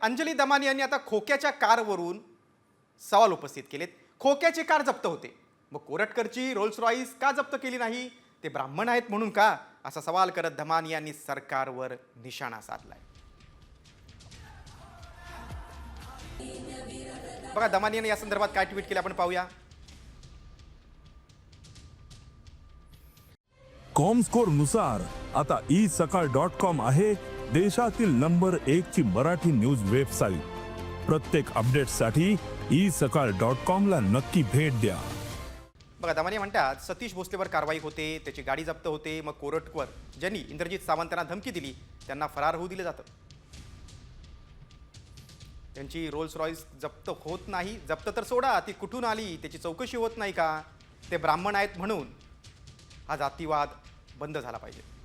अंजली दमानी यांनी आता खोक्याच्या कारवरून सवाल उपस्थित केलेत. खोक्याची कार जप्त होते. मग कोरटकरची रोल्स रॉईस का जप्त केली नाही? ते ब्राह्मण आहेत म्हणून का? असा सवाल करत धमानी यांनी सरकारवर निशाणा साधलाय. बघा दमानी यांनी या संदर्भात काय ट्विट केले आपण पाहूया. कॉम स्कोरनुसार आता ई सकाळ डॉट कॉम आहे. देशातील नंबर एक ची मराठी न्यूज वेबसाईट. प्रत्येक अपडेटसाठी ई सकाळ डॉट कॉमला नक्की भेट द्या. बघा दमानी म्हणतात सतीश भोसलेवर कारवाई होते त्याची गाडी जप्त होते मग कोरटवर ज्यांनी इंद्रजित सावंतांना धमकी दिली त्यांना फरार होऊ दिलं जातं. त्यांची रोल्स रॉईस जप्त होत नाही. जप्त तर सोडा ती कुठून आली त्याची चौकशी होत नाही का? ते ब्राह्मण आहेत म्हणून हा जातीवाद बंद झाला पाहिजे.